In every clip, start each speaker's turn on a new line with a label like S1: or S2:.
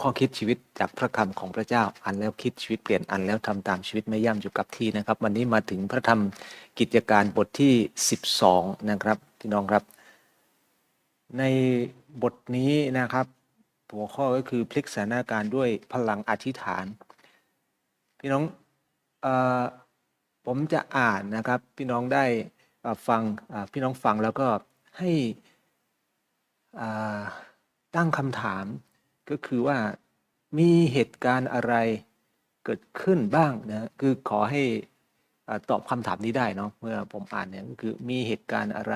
S1: ข้อคิดชีวิตจากพระคำของพระเจ้าอ่านแล้วคิดชีวิตเปลี่ยนอ่านแล้วทำตามชีวิตไม่ย่ำอยู่กับที่นะครับ วันนี้มาถึงพระธรรมกิจการบทที่ 12 นะครับพี่น้องครับ ในบทนี้นะครับหัวข้อก็คือพลิกสถานการณ์ด้วยพลังอธิษฐาน พี่น้องออผมจะอ่านนะครับ พี่น้องได้ฟังพี่น้องฟังแล้วก็ให้ตั้งคำถาม ก็คือว่ามีเหตุการณ์อะไรเกิดขึ้นบ้างนะคือขอให้อ่าตอบคำถามนี้ได้เนาะเมื่อผมอ่านเนี่ยก็คือมีเหตุการณ์อะไร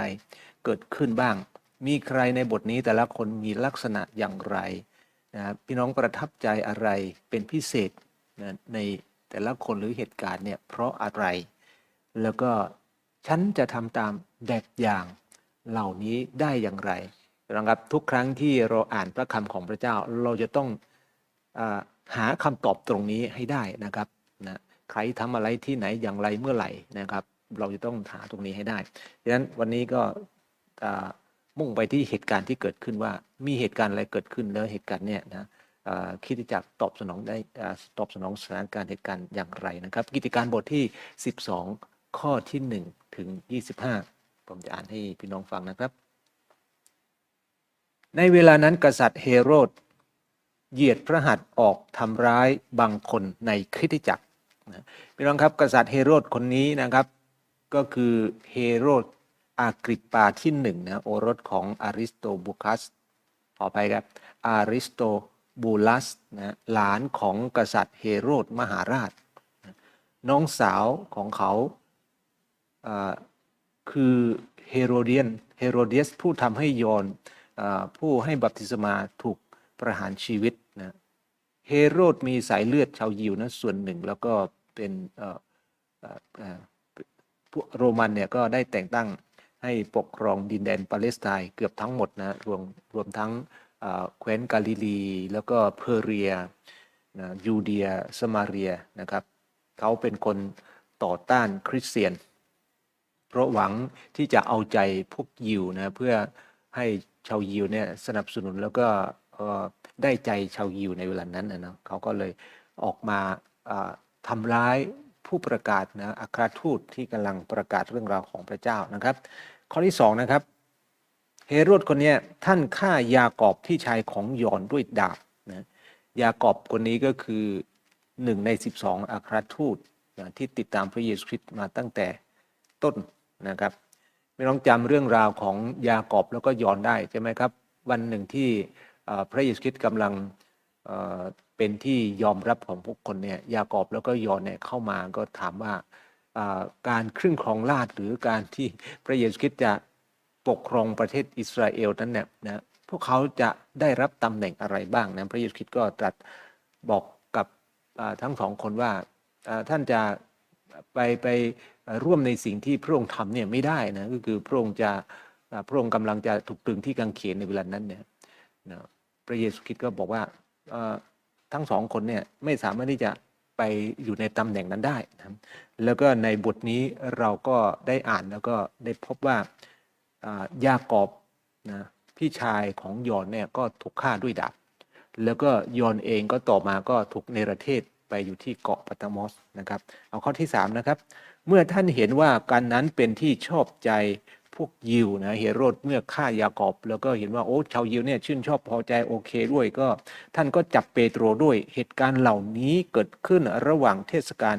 S1: เกิดขึ้นบ้าง มีใครในบทนี้แต่ละคนมีลักษณะอย่างไรนะพี่น้องประทับใจอะไรเป็นพิเศษนะในแต่ละคนหรือเหตุการณ์เนี่ยเพราะอะไร แล้วก็ฉันจะทำตามแบบอย่างเหล่านี้ได้อย่างไร นะครับทุกครั้งที่เราอ่านพระคำของพระเจ้าเราจะต้องอหาคำตอบตรงนี้ให้ได้นะครับนะใครทำอะไรที่ไหนอย่างไรเมื่อไหร่นะครับ เราจะต้องหาตรงนี้ให้ได้ดังนั้นวันนี้ก็มุ่งไปที่เหตุการณ์ที่เกิดขึ้นว่ามีเหตุการณ์อะไรเกิดขึ้นแล้วเหตุการณ์เนี่ยนะคิดจักตอบสนองได้ตอบสนองสถานการณ์เหตุการณ์อย่างไรนะครับ กิจการบทที่ 12 ข้อที่ 1 ถึง 25 ผมจะอ่านให้พี่น้องฟังนะครับ ในเวลานั้นกษัตริย์เฮโรดเหยียดพระหัตถ์ออกทำร้ายบางคนในคริสตจักรนะพี่น้องครับกษัตริย์เฮโรดคนนี้นะครับ ก็คือเฮโรดอากริปปาที่หนึ่งนะโอรสของอาริสโตบูคัสขอไปครับอาริสโตบูลัสนะหลานของกษัตริย์เฮโรดมหาราช น้องสาวของเขาคือเฮโรเดียนเฮโรเดียสผู้ทำให้ยอน ผู้ให้บัพติศมาถูกประหารชีวิตนะเฮโรดมีสายเลือดชาวยิวนะส่วนหนึ่งแล้วก็เป็นเอ่อเอ่อเอ่อพวกโรมันเนี่ยก็ได้แต่งตั้งให้ปกครองดินแดนปาเลสไตน์เกือบทั้งหมดนะรวมรวมทั้งแคว้นกาลิลี แล้วก็เพอร์เรียนะยูเดียสมาเรียนะครับเขาเป็นคนต่อต้านคริสเตียน เพราะหวังที่จะเอาใจพวกยิวนะเพื่อให้ ชาวยิวเนี่ยสนับสนุนแล้วก็ได้ใจชาวยิวในเวลานั้นนะเนาะเขาก็เลยออกมาอ่าทำร้ายผู้ประกาศนะอัครทูตที่กำลังประกาศเรื่องราวของพระเจ้านะครับ ข้อที่สองนะครับเฮโรดคนนี้ท่านฆ่ายากอบพี่ชายของยอนด้วยดาบนะยากอบคนนี้ก็คือหนึ่งใน 12 อัครทูตนะที่ติดตามพระเยซูคริสต์มาตั้งแต่ต้นนะครับ ไม่ต้องจำเรื่องราวของยากอบแล้วก็ยอนได้ใช่ไหมครับ วันหนึ่งที่พระเยซูคริสต์กำลังเเป็นที่ยอมรับของพวกคนเนี่ยยากอบแล้วก็ยอนเนี่ยเข้ามาก็ถามว่าการครึ่งครองราชหรือการที่พระเยซูคริสต์จะปกครองประเทศอิสราเอลนั้นเนี่ยนะพวกเขาจะได้รับตำแหน่งอะไรบ้างนะพระเยซูคริสต์ก็ตรัสบอกกับทั้งสองคนว่าท่านจะไปไป ร่วมในสิ่งที่พระองค์ทำเนี่ยไม่ได้นะก็คือพระองค์จะพระองค์กำลังจะถูกตรึงที่กางเขนในเวลานั้นเนี่ยนะพระเยซูคริสต์ก็บอกว่าทั้งสองคนเนี่ยไม่สามารถที่จะไปอยู่ในตำแหน่งนั้นได้นะแล้วก็ในบทนี้เราก็ได้อ่านแล้วก็ได้พบว่ายากอบนะพี่ชายของยอนเนี่ยก็ถูกฆ่าด้วยดาบแล้วก็ยอนเองก็ต่อมาก็ถูกเนรเทศ ไปอยู่ที่เกาะปัตมอสนะครับ เอาข้อที่3นะครับ เมื่อท่านเห็นว่าการนั้นเป็นที่ชอบใจพวกยิวนะเฮโรดเมื่อฆ่ายากอบ แล้วก็เห็นว่าโอ้ชาวยิวเนี่ยชื่นชอบพอใจโอเคด้วยก็ ท่านก็จับเปโตรด้วยเหตุการณ์เหล่านี้เกิดขึ้นระหว่างเทศกาล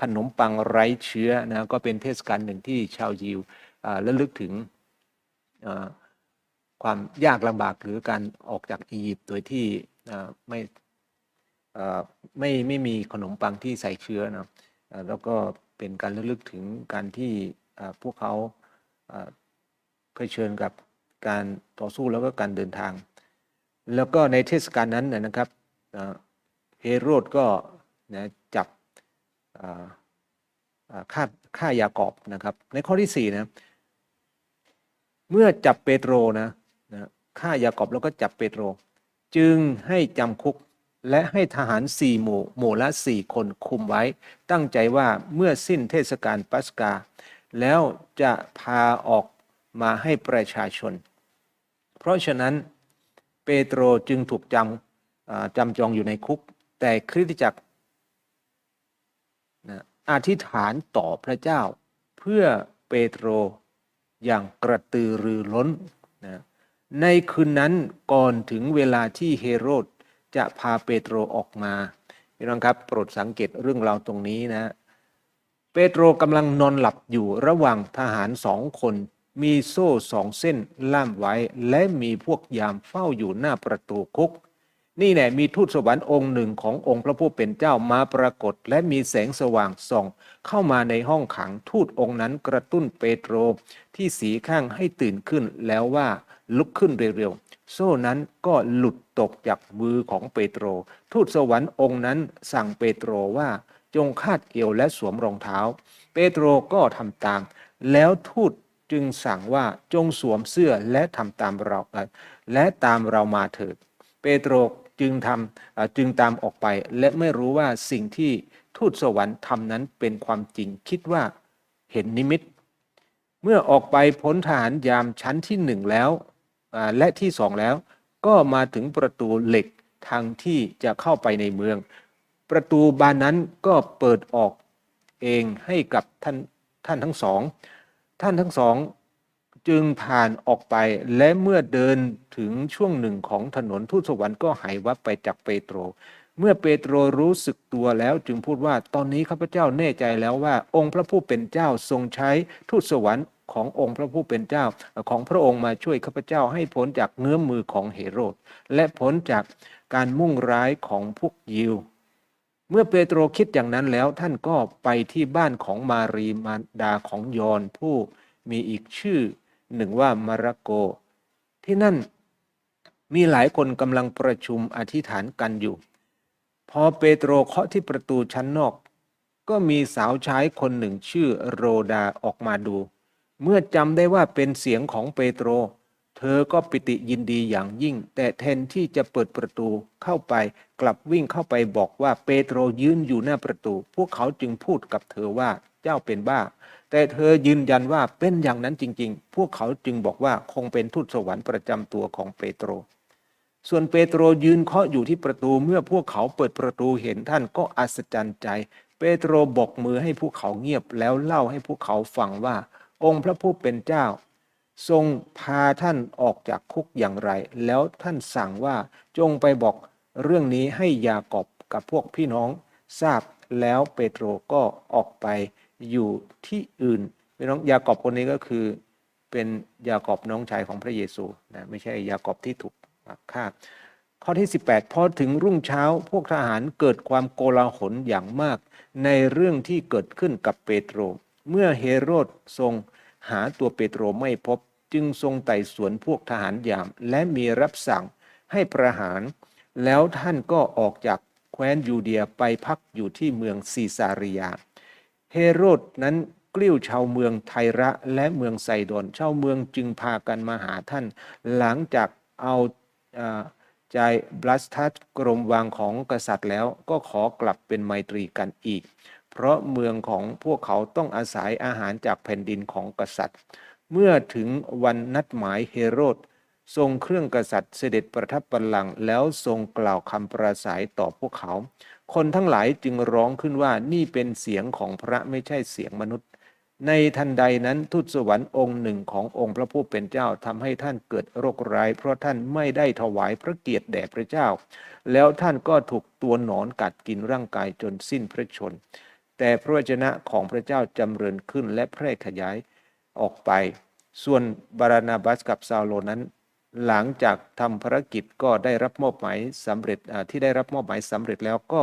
S1: ขนมปังไร้เชื้อนะก็เป็นเทศกาลหนึ่งที่ชาวยิวระลึกถึงความยากลำบากหรือการออกจากอียิปต์โดยที่ไม่ ไม่ไม่มีขนมปังที่ใส่เชื้อนะอ่อแล้วก็เป็นการระลึกถึงการที่พวกเขาเอ่อเผชิญกับการต่อสู้แล้วก็การเดินทาง แล้วก็ในเทศกาลนั้นนะครับเฮโรดก็นะจับเอ่อเอ่อฆ่าฆ่ายากอบนะครับ ในข้อที่สี่นะ เมื่อจับเปโตรนะนะฆ่ายากอบแล้วก็จับเปโตร จึงให้จำคุก และให้ทหารสี่หมู่หมู่ละสี่คนคุมไว้ ตั้งใจว่าเมื่อสิ้นเทศกาลปัสกา แล้วจะพาออกมาให้ประชาชน เพราะฉะนั้นเปโตรจึงถูกจำจำจองอยู่ในคุก แต่คริสตจักรนะอธิษฐานต่อพระเจ้า เพื่อเปโตรอย่างกระตือรือร้นนะในคืนนั้นก่อนถึงเวลาที่เฮโรด จะพาเปโตรออกมาพี่น้องครับ โปรดสังเกตเรื่องราวตรงนี้นะ เปโตรกำลังนอนหลับอยู่ระหว่างทหารสองคน มีโซ่สองเส้นล่ามไว้ และมีพวกยามเฝ้าอยู่หน้าประตูคุก นี่แน่มีทูตสวรรค์องค์หนึ่งขององค์พระผู้เป็นเจ้ามาปรากฏ และมีแสงสว่างส่อง เข้ามาในห้องขังทูตองค์นั้นกระตุ้นเปโตรที่สีข้างให้ตื่นขึ้นแล้วว่าลุกขึ้นเร็วๆ โซ่นั้นก็หลุดตกจากมือของเปโตร ทูตสวรรค์องค์นั้นสั่งเปโตรว่าจงคาดเอวและสวมรองเท้า เปโตรก็ทำตาม แล้วทูตจึงสั่งว่าจงสวมเสื้อและทำตามเราและตามเรามาเถิด เปโตรจึงทำจึงตามออกไป และไม่รู้ว่าสิ่งที่ทูตสวรรค์ทำนั้นเป็นความจริงคิดว่าเห็นนิมิต เมื่อออกไปพ้นทหารยามชั้นที่หนึ่งแล้ว และที่สองแล้ว ก็มาถึงประตูเหล็กทางที่จะเข้าไปในเมือง ประตูบานนั้นก็เปิดออกเองให้กับท่านท่านทั้งสอง ท่านทั้งสองจึงผ่านออกไปและเมื่อเดินถึงช่วงหนึ่งของถนนทูตสวรรค์ก็หายวับไปจากเปโตร เมื่อเปโตรรู้สึกตัวแล้วจึงพูดว่าตอนนี้ข้าพเจ้าแน่ใจแล้วว่า องค์พระผู้เป็นเจ้าทรงใช้ทูตสวรรค์ขององค์พระผู้เป็นเจ้าของพระองค์มาช่วยข้าพเจ้าให้พ้นจากเงื้อมือของเฮโรด และพ้นจากการมุ่งร้ายของพวกยิว เมื่อเปโตรคิดอย่างนั้นแล้วท่านก็ไปที่บ้านของมารีมารดาของยอนผู้มีอีกชื่อหนึ่งว่ามาระโก ที่นั่นมีหลายคนกำลังประชุมอธิษฐานกันอยู่ พอเปโตรเคาะที่ประตูชั้นนอก ก็มีสาวใช้คนหนึ่งชื่อโรดาออกมาดู เมื่อจำได้ว่าเป็นเสียงของเปโตร เธอก็ปิติยินดีอย่างยิ่ง แต่แทนที่จะเปิดประตูเข้าไปกลับวิ่งเข้าไปบอกว่าเปโตรยืนอยู่หน้าประตู พวกเขาจึงพูดกับเธอว่าเจ้าเป็นบ้า แต่เธอยืนยันว่าเป็นอย่างนั้นจริง ๆ พวกเขาจึงบอกว่าคงเป็นทูตสวรรค์ประจำตัวของเปโตร ส่วนเปโตรยืนเคาะอยู่ที่ประตูเมื่อพวกเขาเปิดประตูเห็นท่านก็อัศจรรย์ใจ เปโตรบอกมือให้พวกเขาเงียบแล้วเล่าให้พวกเขาฟังว่า องค์พระผู้เป็นเจ้า ทรงพาท่านออกจากคุกอย่างไร แล้วท่านสั่งว่าจงไปบอกเรื่องนี้ให้ยากอบกับพวกพี่น้องทราบแล้วเปโตรก็ออกไปอยู่ที่อื่นพี่น้องยากอบคนนี้ก็คือ เป็นยากอบน้องชายของพระเยซูนะไม่ใช่ยากอบที่ถูก ฆ่าข้อที่ 18 พอถึงรุ่งเช้าพวกทหารเกิดความโกลาหลอย่างมาก ในเรื่องที่เกิดขึ้นกับเปโตร เมื่อเฮโรดทรงหาตัวเปโตรไม่พบ จึงทรงไต่สวนพวกทหารยาม และมีรับสั่งให้ประหาร แล้วท่านก็ออกจากแคว้นยูเดียไปพักอยู่ที่เมืองซีซาริยา เฮโรดนั้นกลิ้วชาวเมืองไทระและเมืองไซดอนชาวเมืองจึงพากันมาหาท่าน หลังจากเอา ใจบลัสทัสกรมวางของกษัตริย์แล้วก็ขอกลับเป็นไมตรีกันอีก เพราะเมืองของพวกเขาต้องอาศัยอาหารจากแผ่นดินของกษัตริย์ เมื่อถึงวันนัดหมายเฮโรดทรงเครื่องกษัตริย์เสด็จประทับบัลลังก์แล้วทรงกล่าวคำปราศัยต่อพวกเขา คนทั้งหลายจึงร้องขึ้นว่านี่เป็นเสียงของพระไม่ใช่เสียงมนุษย์ ในทันใดนั้นทูตสวรรค์องค์หนึ่งขององค์พระผู้เป็นเจ้าทำให้ท่านเกิดโรคร้าย เพราะท่านไม่ได้ถวายพระเกียรติแด่พระเจ้า แล้วท่านก็ถูกตัวหนอนกัดกินร่างกายจนสิ้นพระชน แต่พระวจนะของพระเจ้าจำเริญขึ้นและแพร่ขยายออกไป ส่วนบารานาบัสกับซาโลนั้น หลังจากทำภารกิจก็ได้รับมอบหมายสำเร็จที่ได้รับมอบหมายสำเร็จแล้วก็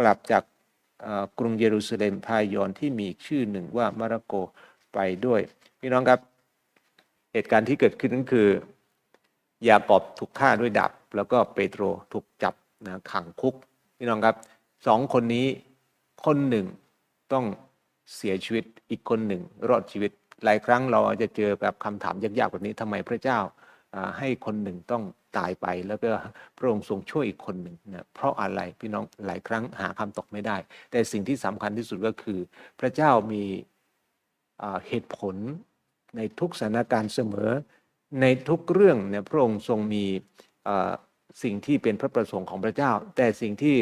S1: กลับจาก กรุงเยรูซาเล็มพายอนที่มีชื่อหนึ่งว่ามาระโกไปด้วย พี่น้องครับ เหตุการณ์ที่เกิดขึ้นนั้นคือยากอบถูกฆ่าด้วยดาบแล้วก็เปโตรถูกจับนะขังคุก พี่น้องครับสองคนนี้คนหนึ่งต้องเสียชีวิตอีกคนหนึ่ง รอดชีวิต หลายครั้งเราอาจจะเจอแบบคำถามยากๆแบบนี้ทำไมพระเจ้า ให้คนหนึ่งต้องตายไปแล้วก็พระองค์ทรงช่วยอีกคนหนึ่งนะเพราะอะไรพี่น้องหลายครั้งหาคำตอบไม่ได้ แต่สิ่งที่สำคัญที่สุดก็คือ พระเจ้ามีเหตุผลในทุกสถานการณ์เสมอ ในทุกเรื่องเนี่ยพระองค์ทรงมีสิ่งที่เป็นพระประสงค์ของพระเจ้า แต่สิ่งที่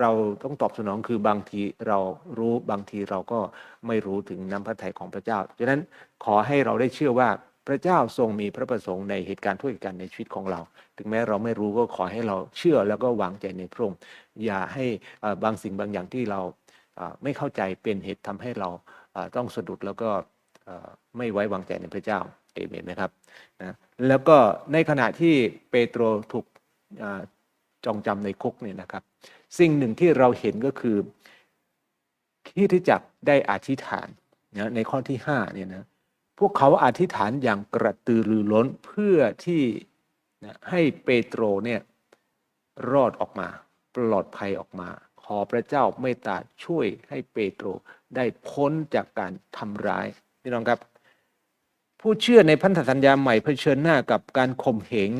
S1: เราต้องตอบสนองคือบางทีเรารู้บางทีเราก็ไม่รู้ถึงน้ำพระทัยของพระเจ้าฉะนั้นขอให้เราได้เชื่อว่า พระเจ้าทรงมีพระประสงค์ในเหตุการณ์ทุกเหตุการณ์ในชีวิตของเรา ถึงแม้เราไม่รู้ก็ขอให้เราเชื่อแล้วก็วางใจในพระองค์อย่าให้บางสิ่งบางอย่างที่เราไม่เข้าใจเป็นเหตุทำให้เราต้องสะดุดแล้วก็ไม่ไว้วางใจในพระเจ้าเอเมนนะครับนะแล้วก็ในขณะที่เปโตรถูกอ่าจองจำในคุกเนี่ยนะครับ สิ่งหนึ่งที่เราเห็นก็คือคริสตจักได้อธิษฐานนะในข้อที่5เนี่ยนะ พวกเขาอธิษฐานอย่างกระตือรือร้นเพื่อที่ให้เปโตรเนี่ยรอดออกมา ปลอดภัยออกมา ขอพระเจ้าเมตตาช่วยให้เปโตรได้พ้นจากการทำร้ายพี่น้องครับ ผู้เชื่อในพันธสัญญาใหม่เผชิญหน้ากับการข่มเหง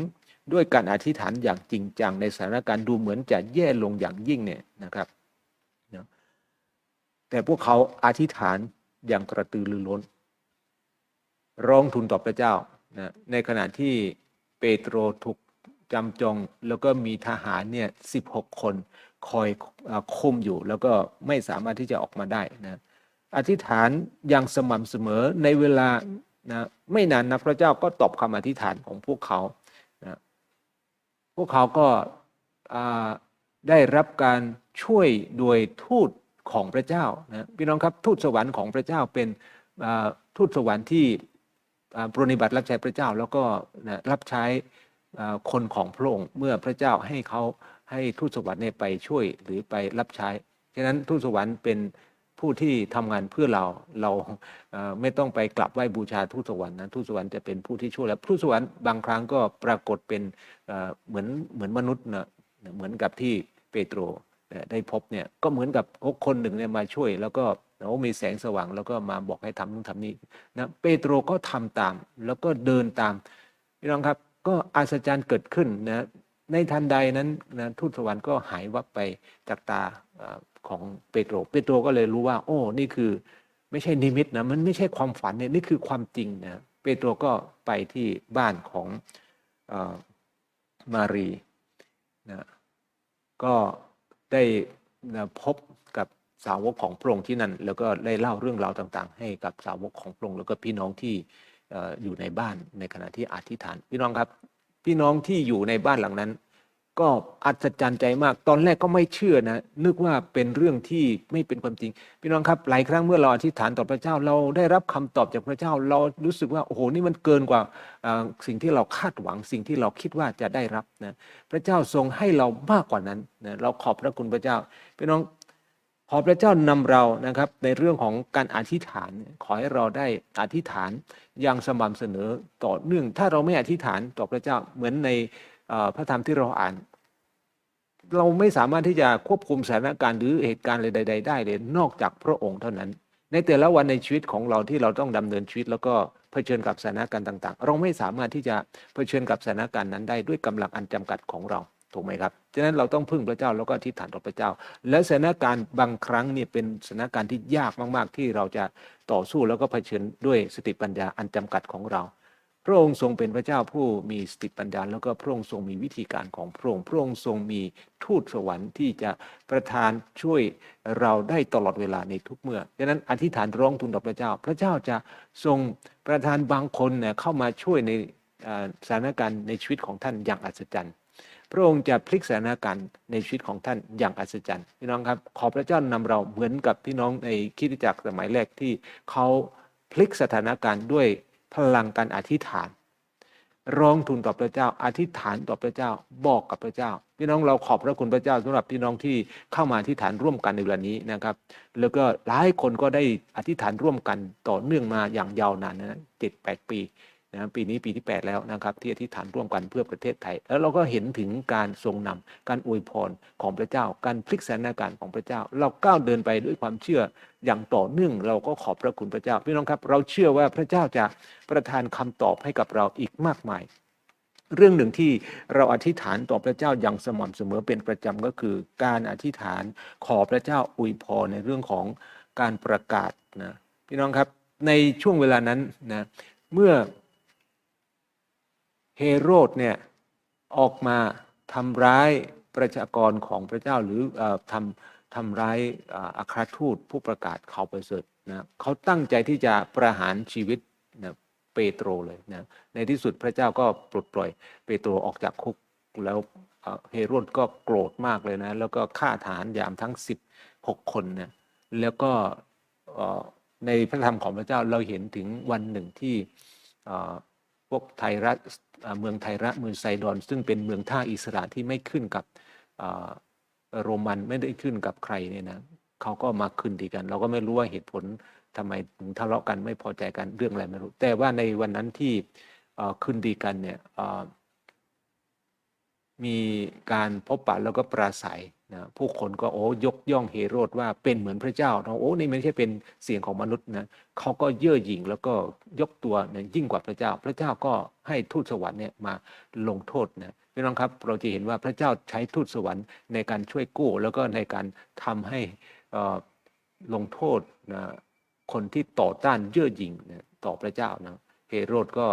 S1: ด้วยการอธิษฐานอย่างจริงจัง ในสถานการณ์ดูเหมือนจะแย่ลงอย่างยิ่งเนี่ยนะครับแต่พวกเขาอธิษฐานอย่างกระตือรือร้น ร้องทูลต่อพระเจ้านะในขณะที่เปโตรถูกจำจองแล้วก็มีทหารเนี่ยสิบหกคนคอยอคุมอยู่ แล้วก็ไม่สามารถที่จะออกมาได้นะอธิษฐานอย่างสม่ำเสมอในเวลานะไม่นานนะพระเจ้าก็ตอบคำอธิษฐานของพวกเขานะพวกเขาก็ได้รับการช่วยโดยทูตของพระเจ้านะพี่น้องครับทูตสวรรค์ของพระเจ้าเป็นทูตสวรรค์ที่ ปรนิบัติรับใช้พระเจ้าแล้วก็รับใช้คนของพระองค์เมื่อพระเจ้าให้เขาให้ทูตสวรรค์เนี่ยไปช่วยหรือไปรับใช้ฉะนั้นทูตสวรรค์เป็นผู้ที่ทำงานเพื่อเราเราไม่ต้องไปกลับไหว้บูชาทูตสวรรค์นะทูตสวรรค์จะเป็นผู้ที่ช่วยและทูตสวรรค์บางครั้งก็ปรากฏเป็นเหมือนเหมือนมนุษย์นะเหมือนกับที่เปโตร ได้พบเนี่ยก็เหมือนกับคนหนึ่งเนี่ยมาช่วย แล้วก็โอ้มีแสงสว่างแล้วก็มาบอกให้ทำนู่นทำนี่นะเปโตรก็ทำตาม แล้วก็เดินตามพี่น้องครับก็อัศจรรย์เกิดขึ้นนะในทันใดนั้นนะทูตสวรรค์ก็หายวับไปจากตาของเปโตร เปโตรก็เลยรู้ว่า โอ้นี่คือไม่ใช่นิมิตนะมันไม่ใช่ความฝันเนี่ยนี่คือความจริงนะเปโตรก็ไปที่บ้านของออมารีนะก็ ได้พบกับสาวกของพระองค์ที่นั่น แล้วก็ได้เล่าเรื่องราวต่าง ๆ ให้กับสาวกของพระองค์แล้วก็พี่น้องที่อยู่ในบ้านในขณะที่อธิษฐาน พี่น้องครับ พี่น้องที่อยู่ในบ้านหลังนั้น ก็อัศจรรย์ใจมาก ตอนแรกก็ไม่เชื่อนะ นึกว่าเป็นเรื่องที่ไม่เป็นความจริง พี่น้องครับ หลายครั้งเมื่อเราอธิษฐานต่อพระเจ้า เราได้รับคำตอบจากพระเจ้า เรารู้สึกว่าโอ้โห นี่มันเกินกว่าสิ่งที่เราคาดหวัง สิ่งที่เราคิดว่าจะได้รับนะ พระเจ้าทรงให้เรามากกว่านั้นนะ เราขอบพระคุณพระเจ้า พี่น้อง ขอพระเจ้านำเรานะครับ ในเรื่องของการอธิษฐาน ขอให้เราได้อธิษฐานอย่างสม่ำเสมอต่อเนื่อง ถ้าเราไม่อธิษฐานต่อพระเจ้าเหมือนใน พระธรรมที่เราอ่าน เราไม่สามารถที่จะควบคุมสถานการณ์หรือเหตุการณ์ใดๆได้เลยนอกจากพระองค์เท่านั้น ในแต่ละวันในชีวิตของเราที่เราต้องดำเนินชีวิต แล้วก็เผชิญกับสถานการณ์ต่าง ๆ เราไม่สามารถที่จะเผชิญกับสถานการณ์นั้นได้ด้วยกำลังอันจำกัดของเราถูกไหมครับ ฉะนั้นเราต้องพึ่งพระเจ้าแล้วก็อธิษฐานต่อพระเจ้า และสถานการณ์บางครั้งเนี่ยเป็นสถานการณ์ที่ยากมาก ๆ ที่เราจะต่อสู้แล้วก็เผชิญด้วยสติปัญญาอันจำกัดของเรา พระองค์ทรงเป็นพระเจ้าผู้มีสติปัญญาแล้วก็พระองค์ทรงมีวิธีการของพระองค์พระองค์ทรงมีทูตสวรรค์ที่จะประทานช่วยเราได้ตลอดเวลาในทุกเมื่อดังนั้นอธิษฐานร้องทูลต่อพระเจ้า พระเจ้าจะทรงประทานบางคนเข้ามาช่วยในสถานการณ์ในชีวิตของท่านอย่างอัศจรรย์พระองค์จะพลิกสถานการณ์ในชีวิตของท่านอย่างอัศจรรย์พี่น้องครับ ขอพระเจ้านำเราเหมือนกับพี่น้องในคิดจักรสมัยแรกที่เขาพลิกสถานการณ์ด้วย พลังการอธิษฐาน ร้องทูลต่อพระเจ้า อธิษฐานต่อพระเจ้าบอกกับพระเจ้า พี่น้องเราขอบพระคุณพระเจ้าสำหรับพี่น้องที่เข้ามาอธิษฐานร่วมกันในเวลานี้นะครับ แล้วก็หลายคนก็ได้อธิษฐานร่วมกันต่อเนื่องมาอย่างยาวนานนะเจ็ดแปดปี นะปีนี้ปีที่ 8 แล้วนะครับที่อธิษฐานร่วมกันเพื่อประเทศไทย แล้วเราก็เห็นถึงการทรงนำการอวยพรของพระเจ้า การพลิกสถานการณ์ของพระเจ้า เราก้าวเดินไปด้วยความเชื่ออย่างต่อเนื่องเราก็ขอบพระคุณพระเจ้าพี่น้องครับ เราเชื่อว่าพระเจ้าจะประทานคำตอบให้กับเราอีกมากมาย เรื่องหนึ่งที่เราอธิษฐานต่อพระเจ้าอย่างสม่ำเสมอเป็นประจำก็คือ การอธิษฐานขอพระเจ้าอวยพรในเรื่องของการประกาศนะพี่น้องครับในช่วงเวลานั้นนะเมื่อ เฮโรดเนี่ยออกมาทำร้ายประชากรของพระเจ้าหรือทำทำร้ายอาครทูตผู้ประกาศข่าวประเสริฐนะเขาตั้งใจที่จะประหารชีวิตนะเปโตรเลยนะในที่สุดพระเจ้าก็ปลดปล่อยเปโตรออกจากคุกแล้วเฮโรดก็โกรธมากเลยนะ แล้วก็ฆ่าทหารยามทั้ง 16 คนนะแล้วก็ในพระธรรมของพระเจ้าเราเห็นถึงวันหนึ่งที่ วกไทระอ่าเมืองไทระเมืองไซดอน ซึ่งเป็นเมืองท่าอิสระที่ไม่ขึ้นกับโรมันไม่ได้ขึ้นกับใครเนี่ยนะเขาก็มาขึ้นดีกัน เราก็ไม่รู้ว่าเหตุผลทำไมถึงทะเลาะกันไม่พอใจกันเรื่องอะไรไม่รู้ แต่ว่าในวันนั้นที่ขึ้นดีกันเนี่ย มีการพบปะแล้วก็ปราศัยนะผู้คนก็โอ้ยกย่องเฮโรดว่าเป็นเหมือนพระเจ้าเนาโอ้นี่ไม่ใช่เป็นเสียงของมนุษย์นะเขาก็เย่อหยิ่งแล้วก็ยกตัวนี่ยยิ่งกว่าพระเจ้า พระเจ้าก็ให้ทูตสวรรค์เนี่ยมาลงโทษนะพี่น้องครับเราจะเห็นว่าพระเจ้าใช้ทูตสวรรค์ในการช่วยกู้ แล้วก็ในการทำให้ลงโทษนะคนที่ต่อต้านเย่อหยิ่งนะต่อพระเจ้านะเฮโรดก็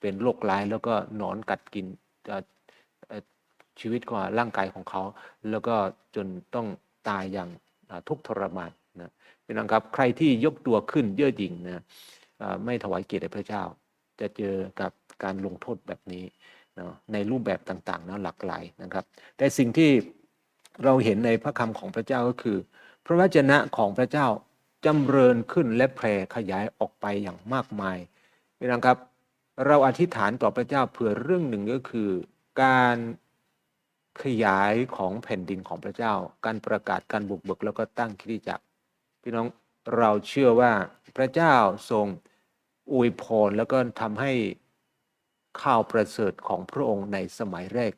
S1: เป็นโรคร้ายแล้วก็หนอนกัดกิน ชีวิตของร่างกายของเขา แล้วก็จนต้องตายอย่างทุกทรมานนะพี่น้องครับใครที่ยกตัวขึ้นเย่อหยิ่งนะไม่ถวายเกียรติแด่พระเจ้า จะเจอกับการลงโทษแบบนี้นะในรูปแบบต่างๆนะหลากหลายนะครับ แต่สิ่งที่เราเห็นในพระคำของพระเจ้าก็คือ พระวจนะของพระเจ้าจำเริญขึ้นและแผ่ขยายออกไปอย่างมากมายพี่น้องครับ เราอธิษฐานต่อพระเจ้าเผื่อเรื่องหนึ่งก็คือ การ ขยายของแผ่นดินของพระเจ้า การประกาศการบุกเบิกแล้วก็ตั้งคริสตจักร พี่น้องเราเชื่อว่าพระเจ้าทรงอวยพรแล้วก็ทำให้ข่าวประเสริฐของพระองค์ในสมัยแรก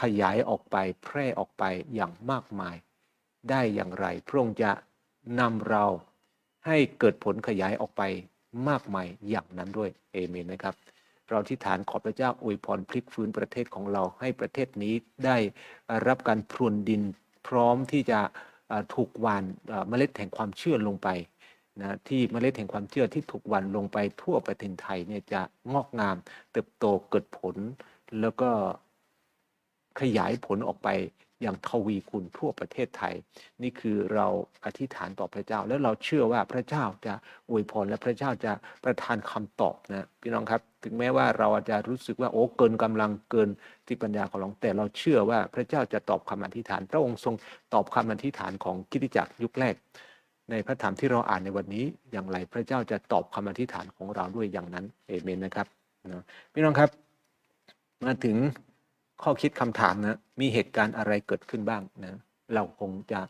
S1: ขยายออกไปแพร่ออกไปอย่างมากมาย ได้อย่างไร พระองค์จะนำเราให้เกิดผลขยายออกไปมากมายอย่างนั้นด้วยเอเมนนะครับ เราที่ฐานขอพระเจ้าอวยพรพลิกฟื้นประเทศของเราให้ประเทศนี้ได้รับการพรวนดินพร้อมที่จะถูกหวานเมล็ดแห่งความเชื่อลงไปนะที่เมล็ดแห่งความเชื่อที่ถูกหวานลงไปทั่วประเทศไทยเนี่ยจะงอกงาม เติบโตเกิดผล แล้วก็ขยายผลออกไป อย่างทวีคูณทั่วประเทศไทย นี่คือเราอธิษฐานต่อพระเจ้า แล้วเราเชื่อว่าพระเจ้าจะอวยพรและพระเจ้าจะประทานคำตอบนะพี่น้องครับ ถึงแม้ว่าเราอาจจะรู้สึกว่าโอ้เกินกำลังเกินที่ปัญญาของเราแต่เราเชื่อว่าพระเจ้าจะตอบคำอธิษฐาน พระองค์ทรงตอบคำอธิษฐานของคริสตจักรยุคแรก ในพระธรรมที่เราอ่านในวันนี้ อย่างไรพระเจ้าจะตอบคำอธิษฐานของเราด้วยอย่างนั้นเอเมนนะครับนะพี่น้องครับ มาถึง ข้อคิดคำถามนะมีเหตุการณ์อะไรเกิดขึ้นบ้างนะเราคงจะ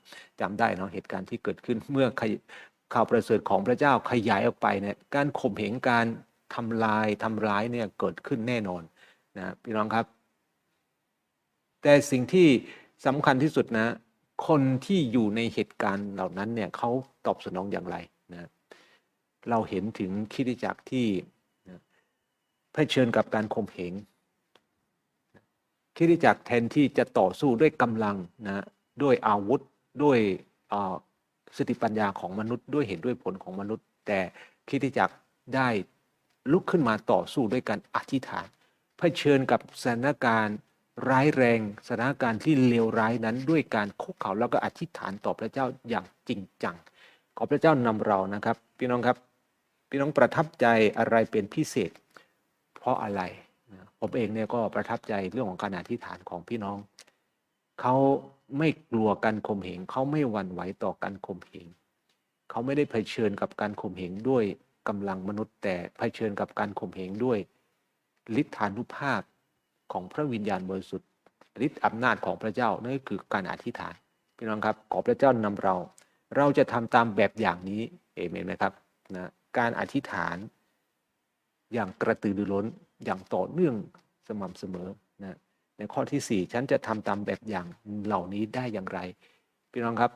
S1: จำได้เนาะเหตุการณ์ที่เกิดขึ้นเมื่อข่าวประเสริฐของพระเจ้าขยายออกไปเนี่ยการข่มเหงการทำลายทำร้ายเนี่ยเกิดขึ้นแน่นอนนะพี่น้องครับ แต่สิ่งที่สำคัญที่สุดนะ คนที่อยู่ในเหตุการณ์เหล่านั้นเนี่ยเขาตอบสนองอย่างไรนะเราเห็นถึงคริสตจักรที่นะเผชิญกับการข่มเหง คริสตจักรแทนที่จะต่อสู้ด้วยกำลังนะด้วยอาวุธด้วยสติปัญญาของมนุษย์ด้วยเหตุด้วยผลของมนุษย์ แต่คริสตจักรได้ลุกขึ้นมาต่อสู้ด้วยการอธิษฐานเผชิญกับสถานการณ์ร้ายแรงสถานการณ์ที่เลวร้ายนั้นด้วยการคุกเข่าแล้วก็อธิษฐานต่อพระเจ้าอย่างจริงจัง ขอพระเจ้านำเรานะครับ พี่น้องครับ พี่น้องประทับใจอะไรเป็นพิเศษ เพราะอะไร ผมเองเนี่ยก็ประทับใจเรื่องของการอธิษฐานของพี่น้อง เขาไม่กลัวการข่มเหงเขาไม่หวั่นไหวต่อการข่มเหงเขาไม่ได้เผชิญกับการข่มเหงด้วยกำลังมนุษย์ แต่เผชิญกับการข่มเหงด้วยฤทธานุภาพของพระวิญญาณบริสุทธิ์ฤทธิ์อำนาจของพระเจ้านั่นก็คือการอธิษฐานพี่น้องครับขอพระเจ้านำเรา เราจะทำตามแบบอย่างนี้เอเมนไหมครับนะการอธิษฐานอย่างกระตือรือร้น อย่างต่อเนื่องสม่ำเสมอนะในข้อที่ 4 ฉันจะทำตามแบบอย่างเหล่านี้ได้อย่างไร พี่น้องครับ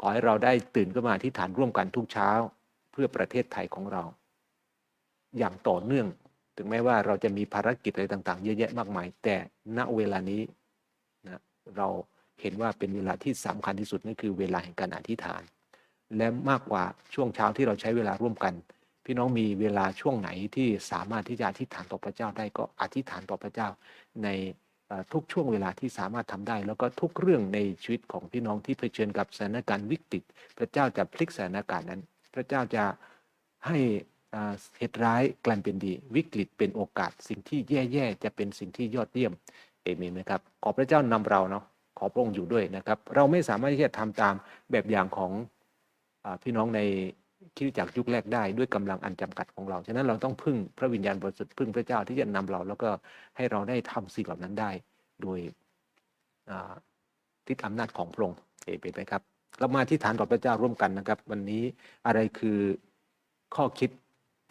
S1: ขอให้เราได้ตื่นขึ้นมาอธิษฐานร่วมกันทุกเช้าเพื่อประเทศไทยของเรา อย่างต่อเนื่อง ถึงแม้ว่าเราจะมีภารกิจอะไรต่าง ๆ เยอะแยะมากมาย แต่ณเวลานี้นะเราเห็นว่าเป็นเวลาที่สำคัญที่สุดนั่นคือเวลาแห่งการอธิษฐาน และมากกว่าช่วงเช้าที่เราใช้เวลาร่วมกัน พี่น้องมีเวลาช่วงไหนที่สามารถที่จะอธิษฐานต่อพระเจ้าได้ก็อธิษฐานต่อพระเจ้าในทุกช่วงเวลาที่สามารถทำได้ แล้วก็ทุกเรื่องในชีวิตของพี่น้องที่เผชิญกับสถานการณ์วิกฤต พระเจ้าจะพลิกสถานการณ์นั้น พระเจ้าจะให้เหตุร้ายกลายเป็นดี วิกฤตเป็นโอกาส สิ่งที่แย่ๆจะเป็นสิ่งที่ยอดเยี่ยมเอเมนไหมครับขอพระเจ้านำเราเนาะขอพระองค์อยู่ด้วยนะครับ เราไม่สามารถที่จะทำตามแบบอย่างของอพี่น้องใน คริดจากรยุคแรกได้ด้วยกำลังอันจำกัดของเรา ฉะนั้นเราต้องพึ่งพระวิญญาณบริสุทธิ์พึ่งพระเจ้าที่จะนำเรา แล้วก็ให้เราได้ทำสิ่งเหล่านั้นได้ โดยทิศอำนาจของพระองค์เอเมนไหมครับ เรามาที่ฐานต่อพระเจ้าร่วมกันนะครับ วันนี้อะไรคือข้อคิด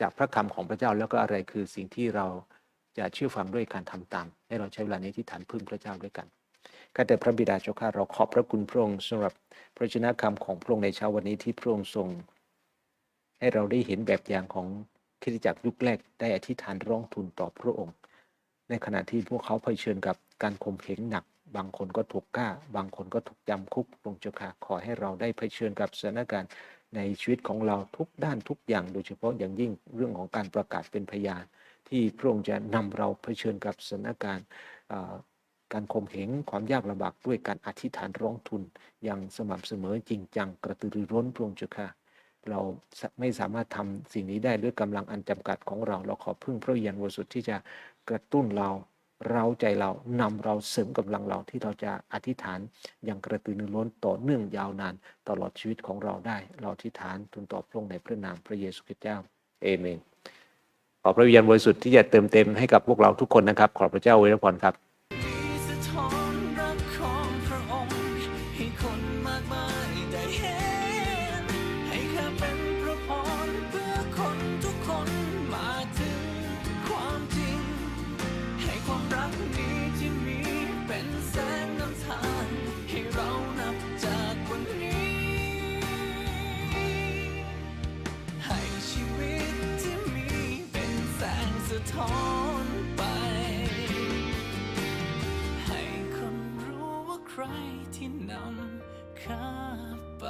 S1: จากพระคำของพระเจ้าแล้วก็อะไรคือสิ่งที่เราจะเชื่อฟังด้วยการทำตาม ให้เราใช้เวลานี้ที่ฐานพึ่งพระเจ้าด้วยกันข้าแต่พระบิดาเจ้าข้าเราขอบพระคุณพระองค์สำหรับพระชนะคำของพระองค์ในเช้าวันนี้ที่พระองค์ทรง ให้เราได้เห็นแบบอย่างของคริสตจักรยุคแรกได้อธิษฐานร้องทูลต่อพระองค์ ในขณะที่พวกเขาเผชิญกับการข่มเหงหนัก บางคนก็ถูกฆ่า บางคนก็ถูกจำคุกลงเจ้าค่ะขอให้เราได้เผชิญกับสถานการณ์ในชีวิตของเราทุกด้านทุกอย่าง โดยเฉพาะอย่างยิ่งเรื่องของการประกาศเป็นพยาน ที่พระองค์จะนำเราเผชิญกับสถานการณ์การข่มเหงความยากลำบากด้วยการอธิษฐานร้องทุนอย่างสม่ำเสมอจริงจังกระตือรือร้นพระองค์เจ้าค่ะ เราไม่สามารถทำสิ่งนี้ได้ด้วยกำลังอันจำกัดของเรา เราขอพึ่งพระวิญญาณบริสุทธิ์ที่จะกระตุ้นเราเราใจเรานำเราเสริมกำลังเราที่เราจะอธิษฐานอย่างกระตือรือร้นต่อเนื่องยาวนานตลอดชีวิตของเราได้ เราอธิษฐานทูลต่อพระองค์ในพระนามพระเยซูคริสต์เจ้าเอเมนขอพระวิญญาณบริสุทธิ์ที่จะเติมเต็มให้กับพวกเราทุกคนนะครับ ขอพระเจ้าอวยพรครับ
S2: ท้อนไป ให้คนรู้ว่าใครที่นำข้าไป